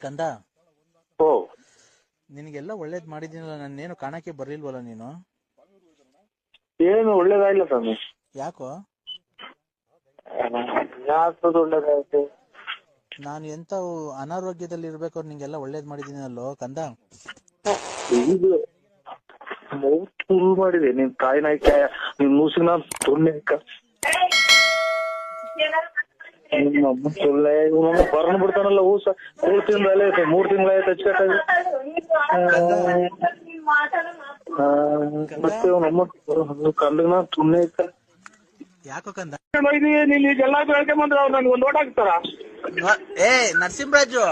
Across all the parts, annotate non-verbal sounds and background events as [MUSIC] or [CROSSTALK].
ಕಂದ? ಓ ನಿನಗೆಲ್ಲ ಒಳ್ಳೇದ್ ಮಾಡಿದೀನಲ್ಲ ನನ್ ಏನು ಕಾಣಕ್ಕೆ ಬರ್ಲಿಲ್ವಲ್ಲ ನೀನು? ಏನು ಒಳ್ಳೇದಾಗಿಲ್ಲ ಸ್ವಾಮಿ. ಯಾಕೋ? ಯಾಕದು ಒಳ್ಳೇದಾಯ್ತು. ನಾನು ಎಂತ ಅನಾರೋಗ್ಯದಲ್ಲಿ ಇರ್ಬೇಕು ನಿಂಗೆಲ್ಲ ಒಳ್ಳೇದ್ ಮಾಡಿದ್ದೀನಲ್ಲೋ ಕಂದ? ಇದು ಮೌತ್ ಫುಲ್ ಮಾಡಿದೆ ನಿನ್ ತಾಯಿ ನಾಯ್ಕ ನಿನ್ ಮೂಸಿನ ನಮ್ಮ ಸುಳ್ಳೆ ಇವನೊಂದು ಬರ್ನ್ ಬಿಡ್ತಾನಲ್ಲ ಊಸ ಮೂರ್ ತಿಂಗಳ ಆಯ್ತು ಮೂರ್ ತಿಂಗಳಾಯ್ತು ಹಚ್ಕಟ್ಟಾಗಿ ಮತ್ತೆ ಕಲ್ಲಿನ ಇಕ್ಕ ಯಾಕೋ ಕಂದ? ನೀನ್ ಈಗೆಲ್ಲ ಬೆಳ್ಕೊಂಬಂದ್ರೆ ಅವ್ರು ನನ್ಗೆ ಒಂದ್ ಓಟ್ ಹಾಕ್ತಾರ? ಏ ನರಸಿಂಹರಾಜು!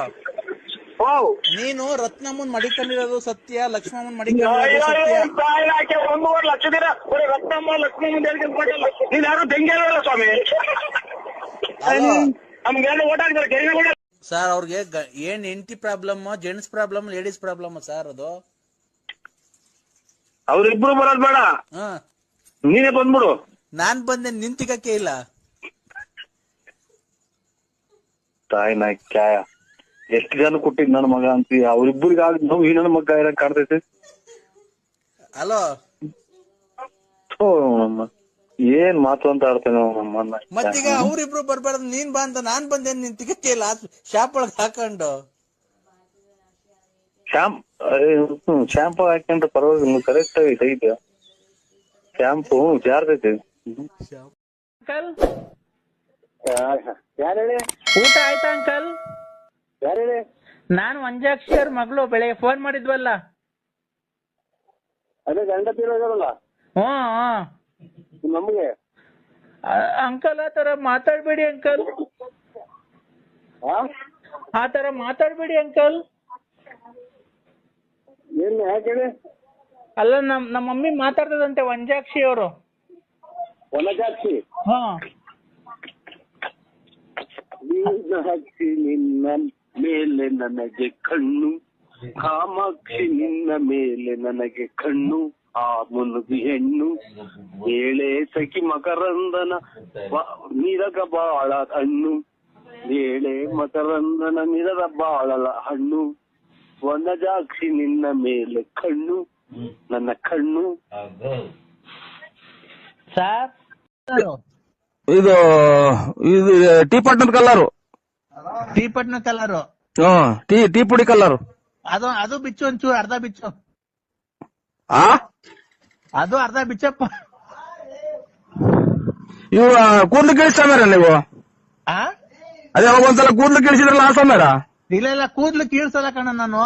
ಓ ನೀನು ರತ್ನಮ್ಮನ್ ಮಡಿಕೊಂಡಿರೋದು ಸತ್ಯ ಲಕ್ಷ್ಮಮ್ಮನ್ ಮಡಿಕೊಂಡಿರೋದು ಸತ್ಯ. ಒಂದೂವರೆ ಲಕ್ಷ ದಿನ ಬರೀ ರತ್ನಮ್ಮ ಲಕ್ಷ್ಮಮ್ಮನ್ ಹೇಳ್ಕೊಂಡ್ಬಿಟ್ಟಲ್ಲ ನೀನ್ ಯಾರು ಬೆಂಗಳೂರಲ್ಲ ಸ್ವಾಮಿ? ನಮ್ಗೆಲ್ಲ ಓಟ್ ಹಾಕ್ತಾರೆ? ಕೆರಿನ ಕೂಡ ಸರ್ ಅವ್ರಿಗೆ ಗ- ಏನ್ ಹೆಂಡತಿ problem gents problem ladies problem sir ಅದು? ಅವ್ರಿಬ್ರು ಬರೋದ್ ಬೇಡ. ಹ. ನೀನೇ ಬಂದ್ಬಿಡು. ನಾನ್ ಬಂದೆ ನಿಂತಿಗಕ್ಕೆ ಇಲ್ಲ. ತಾಯಿ ನಾಯ್ ಕ್ಯಾಯ ಎಷ್ಟು ಜನ ಕೊಟ್ಟಿದ್ ನನ್ನ ಮಗ ಅಂತ ಅವ್ರಿಬ್ರಿಗೆ ಆಗ ನಾವು ಈ ನನ್ನ ಮಗ ಇರಂಗ್ ಕಾಣ್ತೈತೆ? ಅಲೋ ಥೋ ನಮ್ಮ ಏನ್ ಮಾತು ಅಂತ ಆಡ್ತೇನೆ ನಮ್ಮನ್ನ ಮತ್ತೀಗ ಅವ್ರಿಬ್ರು ಬರ್ಬಾರ್ದು ನೀನ್ ಬಾ ಅಂತ ನಾನ್ ಬಂದೆ ನೀನ್ ಇಲ್ಲ ಶಾಪ್ ಒಳಗ್ ಹಾಕೊಂಡು. ಶಾಂಪ್ ಶಾಂಪು ಹಾಕೊಂಡ್ರೆ ಪರವಾಗಿಲ್ಲ ಕರೆಕ್ಟ್ ಆಗಿ ಐತೆ ಶಾಂಪು ಜಾರ್ತೈತೆ ಅಂಕಲ್ ಯಾರು ಹೇಳಿ? ಊಟ ಆಯ್ತಾ ಅಂಕಲ್ ಯಾರು ಹೇಳಿ? ನಾನು ಮಂಜಾಕ್ಷಿ ಅವ್ರ ಮಗಳು ಬೆಳಗ್ಗೆ ಫೋನ್ ಮಾಡಿದ್ವಲ್ಲ. ಅದೇ ಗಂಡ ತೀರೋದಲ್ಲ ಹ್ಮ್ ಹ್ಞೂ ನಮಗೆ. ಅಂಕಲ್ ಆ ತರ ಮಾತಾಡ್ಬೇಡಿ ಅಂಕಲ್. ಆ? ತರ ಮಾತಾಡ್ಬೇಡಿ ಅಂಕಲ್. ಏನ್ ಯಾಕೆ ಹೇಳಿ? ಅಲ್ಲ ನಮ್ ನಮ್ಮ ಮಮ್ಮಿ ಮಾತಾಡ್ತದಂತೆ ವಂಜಾಕ್ಷಿ ಅವರು. ವನಜಾಕ್ಷಿ? ಹಾ. ನಿನ್ನ ಮೇಲೆ ನನಗೆ ಕಣ್ಣು. ಕಾಮಾಕ್ಷಿ ನಿನ್ನ ಮೇಲೆ ನನಗೆ ಕಣ್ಣು. ಆ ಮುನುಗಿ ಹೆಣ್ಣು ಏಳೆ ಸಖಿ ಮಕರಂದನ ಬ- ನಿರಗ ಬಾಳ ಹಣ್ಣು ಏಳೆ ಮಕರಂದನ ನಿರದ ಬಾಳಲ ಹಣ್ಣು ವನಜಾಕ್ಷಿ ನಿನ್ನ ಮೇಲೆ ಕಣ್ಣು ನನ್ನ ಕಣ್ಣು ಸರ್ ಇದು ಇದು ಟೀ ಪಟ್ಟದ ಕಲ್ಲರು ಟೀ ಪಟ್ನ ಕಲರು ಹ್ಮ್ ಟೀ ಟೀ ಪುಡಿ ಕಲ್ಲರು ಅದು ಅದು ಬಿಚ್ಚು ಒಂಚೂರು ಅರ್ಧ ಬಿಚ್ಚು ಆ ಅದು ಅರ್ಧ ಬಿಚ್ಚಪ್ಪ. ಇವ ಕೂದ್ಲು ಕೇಳಿಸ್ತಾಮೇರ ನೀವು? ಆ? ಅದೇ ಅವಾಗ ಒಂದ್ಸಲ ಕೂದ್ಲು ಕೇಳಿಸಿದ್ರಲ್ಲ ಆ ಸಮಯ? ಇಲ್ಲ ಇಲ್ಲ ಕೂದ್ಲು ಕೀಳ್ಸಲ್ಲ ಕಣ ನಾನು.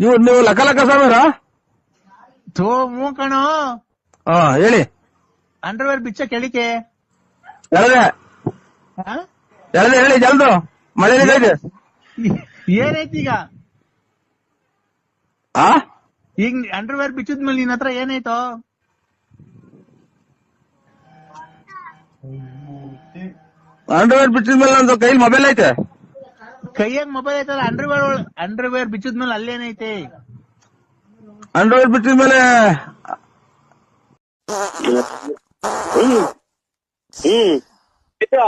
ನೀವು ನೀವು ಲಕ ಲಕ ಸಮೀರ ಥೋ ಮೂ ಕಣ. ಹಾ ಹೇಳಿ. ಅಂಡರ್ವೇರ್ ಬಿಚ್ಚ ಕೆಳಿಕೆ. ಎಳದೆ? ಎಳದೆ ಹೇಳಿ ಜಲ್ದು. ಮಳೆ ಏನೈತಿ ಈಗ? ಆ? ಈಗ ಅಂಡರ್ವೇರ್ ಬಿಚ್ಚಿದ್ಮೇಲೆ ನಿನ್ ಹತ್ರ ಏನಾಯ್ತು? ಅಂಡರ್ವೇರ್ ಬಿಚ್ಚಿದ್ಮೇಲೆ ನಂದು ಕೈಲಿ ಮೊಬೈಲ್ ಐತೆ. ಕೈಯಾಗ ಮೊಬೈಲ್ ಐತಲ್ಲ ಅಂಡರ್ವೇರ್ ಅಂಡರ್ವೇರ್ ಬಿಚ್ಚಿದ್ಮೇಲೆ ಅಲ್ಲೇನೈತೆ ಅಂಡರ್ವೇರ್ ಬಿಚ್ಚಿದ್ಮೇಲೆ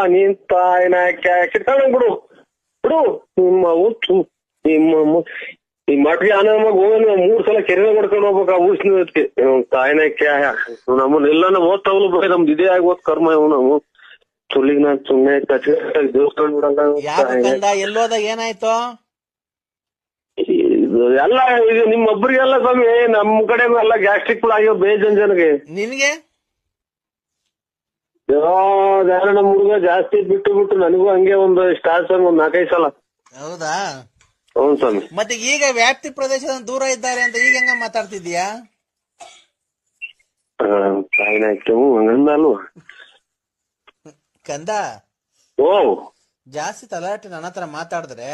ನೀನ್ ತಾಯಿನ ಬಿಡು. ಬಿಡು. ನಿಮ್ಮ ನಿಮ್ಮ ಈ ಮಟ್ಗೆ ಆನ ಹೋಗಿ ಮೂರ್ ಸಲ ಕೆರೆ ಮಾಡ್ಕೊಂಡು ಹೋಗ್ಬೇಕು ಆ ಊಸ್ನ ಹೊತ್ತಿಗೆ ತಾಯಿನ ಕ್ಯಾಯ ನಮ್ಮನ್ನ ಎಲ್ಲಾನ ಓದ್ತಾವಲು ಬರೀ. ನಮ್ದು ಇದೇ ಆಗಿ ಓದ್ ಕರ್ಮ ಇವ್ ನಾವು ಸುಳ್ಳಿಗ್ ನಾನ್ ಸುಮ್ನೆ ಎಲ್ಲಾ ದೇವಸ್ಥಾನ ಬಿಡಲ್ಲ ಎಲ್ಲೋದ ಏನಾಯ್ತು ಎಲ್ಲ ಇದು ನಿಮ್ಮ ಒಬ್ಬರಿಗೆಲ್ಲ ಸ್ವಾಮಿ ನಮ್ ಕಡೆ ಎಲ್ಲ ಗ್ಯಾಸ್ಟ್ರಿಕ್ ಆಗ್ಯೋ ಬೇಜನ್ ಜನಗೆ ನಿನ್ಗೆ? ಯಾರ ನಮ್ ಹುಡುಗ ಜಾಸ್ತಿ ಬಿಟ್ಟು ಬಿಟ್ಟು ನನಗೂ ಹಂಗೆ ಒಂದು ಸ್ಟಾರ್ಸ್ ಒಂದ್ ನಾಲ್ಕೈದು ಸಲ. ಹೌದಾ? ಸ್ವಾಮಿ. ಮತ್ತೆ ಈಗ ವ್ಯಾಪ್ತಿ ಪ್ರದೇಶದ ದೂರ ಇದ್ದಾರೆ ಅಂತ ಈಗ ಹೆಂಗ ಮಾತಾಡ್ತಿದ್ಯಾ ಕಂದ ಓ. ಜಾಸ್ತಿ ತಲಾಟೆ ನನ್ನ ಹತ್ರ ಮಾತಾಡಿದ್ರೆ.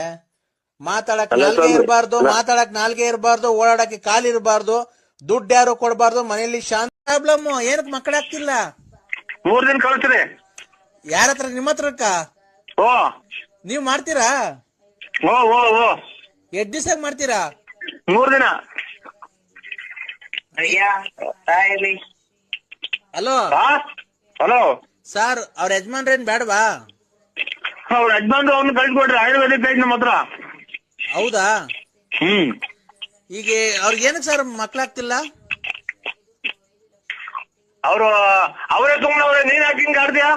ಮಾತಾಡಕ್ ನಾಲ್ಗೆ. ಇರಬಾರ್ದು ಮಾತಾಡಕ್ ನಾಲ್ಗೆ ಇರಬಾರ್ದು ಓಡಾಡಕ್ಕೆ ಕಾಲು ಇರಬಾರ್ದು ದುಡ್ಡು ಯಾರು ಕೊಡಬಾರ್ದು ಮನೆಯಲ್ಲಿ ಶಾಂತ ಪ್ರಾಬ್ಲಮ್ ಏನಕ್ ಮಕ್ಕಳಾಗ್ತಿಲ್ಲ ಮೂರ್ ದಿನ ಕಳಿಸ್ರಿ ಯಾರ ಹತ್ರ ನಿಮ್ಮ ಹತ್ರಕ್ಕ ಓ. ನೀವ್ ಮಾಡ್ತೀರಾ? ಓ ಓ ಓ. ಎಷ್ಟ್ ದಿವಸ ಮಾಡ್ತೀರಾ? ಮೂರ್ ದಿನ. ಹಲೋ. ಹಲೋ. ಸರ್ ಅವ್ರ ಯಜಮಾನ್ರೇನ್ ಬೇಡವಾ ಅವ್ರ ಯಜಮಾನ್ರು ಅವ್ನು ಕಳ್ಸಿಕೊಡ್ರಿ ಆಯುರ್ವೇದಿಕ್ ಐತಿ ನಮ್ಮ ಹತ್ರ. ಹೌದಾ? ಹ್ಮ್. ಈಗ ಅವ್ರಿಗೆ ಏನಕ್ಕೆ ಸರ್ ಮಕ್ಳಾಗ್ತಿಲ್ಲ? ಅವರು ಅವರೇ ಸುಮ್ಮನೆ ಅವ್ರೆ ನೀನ್ ಯಾಕೆ ಹಿಂಗ್ ಆಡ್ತೀಯಾ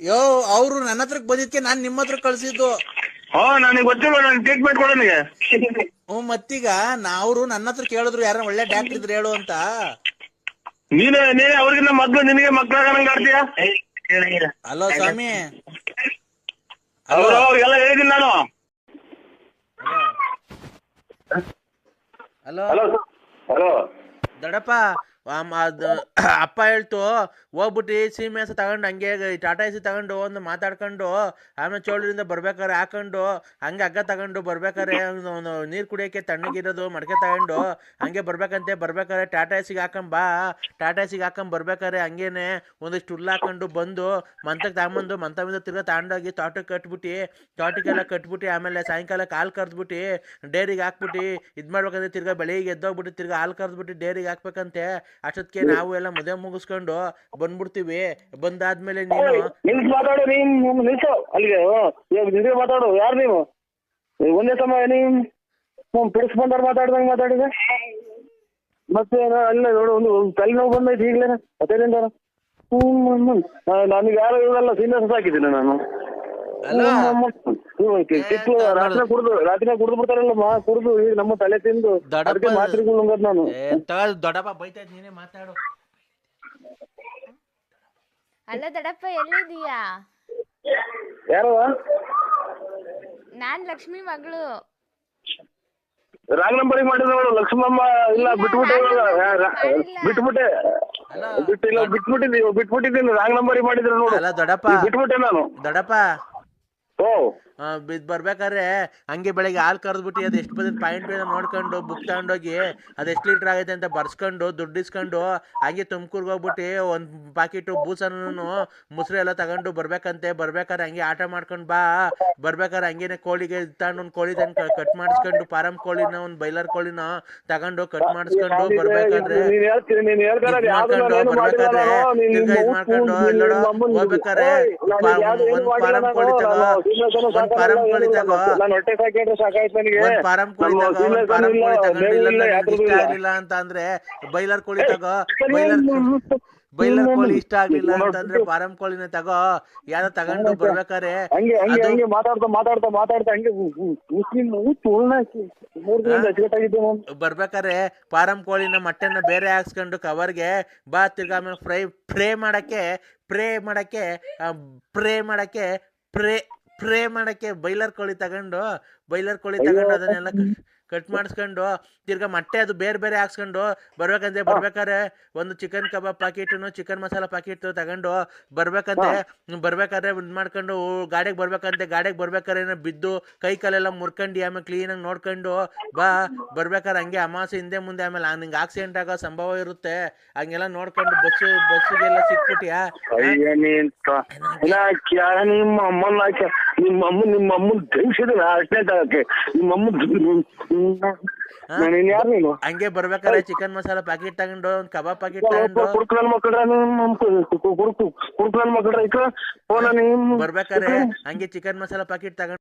ಯೋ ಅವ್ರು ನನ್ನ ಹತ್ರಕ್ ಬಂದಿದ್ಕೆ ನಾನ್ ನಿಮ್ಮ ಹತ್ರ ಕಳ್ಸಿದ್ದು. ಹೋ ನನಗೆ ಗೊತ್ತಿಲ್ಲ ನಾನು ಟ್ರೀಟ್ಮೆಂಟ್ ಕೊಡ ನನಗೆ. ಹ್ಮ್ ಮತ್ತೀಗ ನಾವ್ರು ನನ್ನ ಹತ್ರ ಕೇಳಿದ್ರು ಯಾರ ಒಳ್ಳೆ ಡಾಕ್ಟರ್ ಇದ್ರೆ ಹೇಳು ಅಂತ. ನೀನೇ ನೀನೇ ಅವ್ರಿಗಿನ್ನ ಮೊದ್ಲು ನಿನಗೆ ಮಕ್ಳಾಗಂಗ್ ಆಡ್ತೀಯಾ? ಅಲೋ ಸ್ವಾಮಿ. ಅವ್ರು ಅವ್ರಿಗೆಲ್ಲ ಹೇಳಿದೀನಿ ನಾನು. ಹಲೋ ಹಲೋ ಆಮ್ ಅದ್ [COUGHS] ಅಪ್ಪ ಹೇಳ್ತು, ಹೋಗ್ಬಿಟ್ಟು ಸೀಮೆ ಹಸು ತಗೊಂಡು ಹಂಗೆ ಟಾಟಾ ಎಸಿ ತಗೊಂಡು ಒಂದು ಮಾತಾಡ್ಕೊಂಡು, ಆಮೇಲೆ ಚೋಳರಿಂದ ಬರ್ಬೇಕಾರೆ ಹಾಕೊಂಡು, ಹಂಗೆ ಹಗ್ಗ ತಗೊಂಡು ಬರ್ಬೇಕಾರೆ ನೀರು ಕುಡಿಯೋಕೆ ತಣ್ಣಗಿರೋದು ಮಡಕೆ ತಗೊಂಡು, ಹಂಗೆ ಬರ್ಬೇಕಂತೆ, ಬರ್ಬೇಕಾರೆ ಟಾಟಾ ಎಸಿಗೆ ಹಾಕೊಂಡ್ ಬಾ, ಟಾಟಾ ಎಸಿಗೆ ಹಾಕೊಂಡ್ ಬರ್ಬೇಕಾರೆ ಹಂಗೇನೆ ಒಂದಿಷ್ಟು ಹುಲ್ಲು ಹಾಕೊಂಡು ಬಂದು ಮಂತಕ್ಕೆ ತಗೊಂಬಂದು, ಮಂತ మీద ತಿರ್ಗಾ ತಗೊಂಡೋಗಿ ತೋಟಕ್ಕೆ ಕಟ್ಬಿಟ್ಟು, ತೋಟಕ್ಕೆಲ್ಲ ಕಟ್ಬಿಟ್ಟು, ಆಮೇಲೆ ಸಾಯಂಕಾಲ ಹಾಲು ಕರೆದ್ಬಿಟ್ಟು, ಡೇರಿಗೆ ಹಾಕ್ಬಿಟ್ಟು, ಇದು ಮಾಡ್ಬೇಕಂದ್ರೆ ತಿರ್ಗ ಬೆಳಿಗ್ಗೆ ಎದ್ದೋಗ್ಬಿಟ್ಟು, ತಿರ್ಗ ಹಾಲು ಕರೆದ್ಬಿಟ್ಟು, ಡೇರಿಗೆ ಹಾಕ್ಬೇಕಂತೆ ಅಷ್ಟೊತ್ತಿಗೆ ನಾವು ಎಲ್ಲ ಮದುವೆ ಮುಗಿಸ್ಕೊಂಡು ಬಂದ್ಬಿಡ್ತೀವಿ. ಬಂದಾದ್ಮೇಲೆ ನೀನು ನಿಲ್ಸ್ ಮಾತಾಡು ನೀನ್ ನಿಲ್ಸು ಅಲ್ಲಿಗೆ. ನಿಜ ಮಾತಾಡು ಯಾರು ನೀವು? ನೀವು ಒಂದೇ ಸಮಯ ನೀನ್ ಪಿಡಿಸ್ ಬಂದವ್ರು ಮಾತಾಡ್ದಂಗೆ ಮಾತಾಡಿದೆ. ಮತ್ತೆ ನಾ- ಅಲ್ಲ ನೋಡು ಒಂದು ತಲೆನೋವು ಬಂದೈತೆ ಈಗಲೇ. ಅದೇನಿಂದ ನನಗೆ ಯಾರು ಇವರೆಲ್ಲ ಸೀನಿಯರ್ಸ್ ಹಾಕಿದ್ದೀನಿ ನಾನು. ರಾತ್ರಿ ಕುಡ್ದು ರಾತ್ರಿ ಕುಡ್ದು ಬಿಡ್ತಾರಲ್ಲ ಮಾ ಕುಡ್ದು ಈಗ ನಮ್ಮ ತಲೆ ತಿಂದು ಅದಕ್ಕೆ ಮಾತ್ರೆಗಳು ನುಂಗದ್ ನಾನು. ಏ, ದೊಡ್ಡಪ್ಪ ಬೈತೈತ್ ನೀನೇ ಮಾತಾಡು. ಅಲ್ಲ ದೊಡ್ಡಪ್ಪ ಎಲ್ಲಿದೀಯಾ ನಾನ್ ಲಕ್ಷ್ಮಿ ಮಗಳು. ರಾಂಗ್ ನಂಬರಿ ಮಾಡಿದ್ರು ಲಕ್ಷ್ಮಮ್ಮ ಇಲ್ಲ ಬಿಟ್ಬಿಟ್ಟೆ. ಬಿಟ್ಬಿಟ್ಟೆ. ಬಿಟ್ಟಿಲ್ಲ ಬಿಟ್ಬಿಟ್ಟಿದ್ದೀವಿ ಬಿಟ್ಬಿಟ್ಟಿದ್ದೀನಿ ರಾಂಗ್ ನಂಬರಿಗೆ ಮಾಡಿದ್ರು ನೋಡು. ಅಲ್ಲ ದೊಡ್ಡಪ್ಪ. ಈಗ ಬಿಟ್ಬಿಟ್ಟೆ ನಾನು. ದೊಡ್ಡಪ್ಪ ಓ ಬಿದ್ ಬರ್ಬೇಕಾದ್ರೆ ಹಂಗೆ ಬೆಳಗ್ಗೆ ಹಾಲು ಕರೆದ್ಬಿಟ್ಟು ಅದು ಎಷ್ಟು ಬಂದಿದ್ದು ಪಾಯಿಂಟ್ ನೋಡ್ಕೊಂಡು ಬುಕ್ ತಗೊಂಡೋಗಿ ಅದು ಎಷ್ಟು ಲೀಟ್ರ್ ಆಗೈತೆ ಅಂತ ಬರ್ಸ್ಕೊಂಡು ದುಡ್ಡು ಇಸ್ಕೊಂಡು ಹಂಗೆ ತುಮಕೂರ್ಗೆ ಹೋಗ್ಬಿಟ್ಟು ಒಂದು ಪಾಕಿಟು ಬೂಸನ್ನು ಮೊಸರು ಎಲ್ಲ ತಗೊಂಡು ಬರ್ಬೇಕಂತೆ ಬರ್ಬೇಕಾದ್ರೆ ಹಂಗೆ ಆಟ ಮಾಡ್ಕೊಂಡು ಬಾ ಬರ್ಬೇಕಾದ್ರೆ ಹಂಗೇನೆ ಕೋಳಿಗೆ ತಗೊಂಡು ಒಂದು ಕೋಳಿ ತಂದು ಕಟ್ ಮಾಡಿಸ್ಕೊಂಡು ಫಾರಂ ಕೋಳಿನ ಒಂದು ಬೈಲರ್ ಕೋಳಿನ ತಗೊಂಡು ಕಟ್ ಮಾಡಿಸ್ಕೊಂಡು ಬರ್ಬೇಕಾದ್ರೆ ಇದ್ ಬರ್ಬೇಕಾದ್ರೆ ತಿರ್ಗಾ ಇದ್ ಮಾಡ್ಕೊಂಡು ಹೋಗ್ಬೇಕಾದ್ರೆ ಒಂದು ಫಾರಂ ಕೋಳಿ ತಗೋ ಫಾರಂ ಕೋಳಿ ತಗೋ. ನಾನು ಹೊಟ್ಟೆ ಸಾಕಿದ್ರೆ ಸಾಕಾಯ್ತು ನನಗೆ. ಒಂದ್ ಫಾರಂ ಕೋಳಿ ತಗೋ ಒಂದ್ ಫಾರಂ ಕೋಳಿ ಇಷ್ಟ ಆಗ್ಲಿಲ್ಲ ಅಂತ ಅಂದ್ರೆ ಬೈಲರ್ ಕೋಳಿ ತಗೋ ಬೈಲರ್ ಬೈಲರ್ ಕೋಳಿ ಇಷ್ಟ ಆಗ್ಲಿಲ್ಲ. ಅಂತಂದ್ರೆ ಫಾರಂ ಕೋಳಿನ ತಗೋ ಯಾರ ತಗೊಂಡು ಬರ್ಬೇಕಾರೆ ಹಂಗೆ ಹಂಗೆ ಹಂಗೆ ಮಾತಾಡ್ತಾ ಮಾತಾಡ್ತಾ ಮಾತಾಡ್ತಾ ಹಂಗೆ ಬರ್ಬೇಕಾರೆ ಫಾರಂ ಕೋಳಿನ ಮೊಟ್ಟೆನ ಬೇರೆ ಹಾಕ್ಸ್ಕೊಂಡು ಕವರ್ಗೆ ಬಾ ತಿರ್ಗಾ ಆಮೇಲೆ ಫ್ರೈ ಪ್ರೇ ಮಾಡಕ್ಕೆ ಪ್ರೇ ಮಾಡಕ್ಕೆ ಪ್ರೇ ಮಾಡಕ್ಕೆ ಪ್ರೇ ಪ್ರೇ ಮಾಡಕ್ಕೆ ಬೈಲರ್ ಕೋಳಿ ತಗೊಂಡು ಬೈಲರ್ ಕೋಳಿ ತಗೊಂಡು ಅದನ್ನೆಲ್ಲ ಕಟ್ ಮಾಡಿಸ್ಕೊಂಡು ತಿರ್ಗಾ ಮೊಟ್ಟೆ ಅದು ಬೇರೆ ಬೇರೆ ಹಾಕ್ಸ್ಕೊಂಡು ಬರ್ಬೇಕಂದ್ರೆ ಬರ್ಬೇಕಾರೆ ಒಂದು ಚಿಕನ್ ಕಬಾಬ್ ಪಾಕಿಟ್ನು ಚಿಕನ್ ಮಸಾಲ ಪಾಕಿಟ್ ತಗೊಂಡು ಬರ್ಬೇಕಂದ್ರೆ ಬರ್ಬೇಕಾದ್ರೆ ಇದು ಮಾಡ್ಕೊಂಡು ಗಾಡಿಗೆ ಬರ್ಬೇಕಂತೆ ಗಾಡಿಗೆ ಬರ್ಬೇಕಾದ್ರೆ ಏನೋ ಬಿದ್ದು ಕೈ ಕಾಲೆಲ್ಲ ಮುರ್ಕೊಂಡು ಆಮೇಲೆ ಕ್ಲೀನಾಗಿ ನೋಡ್ಕೊಂಡು ಬಾ ಬರ್ಬೇಕಾದ್ರೆ ಹಂಗೆ ಅಮಾಸೆ ಹಿಂದೆ ಮುಂದೆ ಆಮೇಲೆ ನಿಂಗೆ ಆಕ್ಸಿಡೆಂಟ್ ಆಗೋ ಸಂಭವ ಇರುತ್ತೆ. ಹಂಗೆಲ್ಲ ನೋಡ್ಕೊಂಡು ಬಸ್ಸು ಬಸ್ಸಿಗೆಲ್ಲ ಸಿಕ್ಬಿಟ್ಟಿಯಾ ನಿಮ್ಮ ನಿಮ್ಮ ಅಮ್ಮ ನಿಮ್ಮ ಅಮ್ಮನ್ ತೆಗ್ಸಿದ್ರೆ ಅಷ್ಟೇ ತಗಕ್ಕೆ ನಿಮ್ಮ ಅಮ್ಮ ನಾನು ಯಾರು ನೀನು? ಹಂಗೆ ಬರ್ಬೇಕಾದ್ರೆ ಚಿಕನ್ ಮಸಾಲಾ ಪ್ಯಾಕೆಟ್ ತಗೊಂಡು ಒಂದ್ ಕಬಾಬ್ ಪ್ಯಾಕೆಟ್ ತಗೊಂಡು. ಕುಡ್ಕು ನನ್ ಮಕ್ಕಳ್ರ ಕುಡ್ಕು ಕುಡ್ಕು ನನ್ ಮಕ್ಕಳ್ರ ಇಕ್ಕ ಓ ನಾನು ಬರ್ಬೇಕಾದ್ರೆ ಹಂಗೆ ಚಿಕನ್ ಮಸಾಲಾ ಪ್ಯಾಕೆಟ್ ತಗೊಂಡು.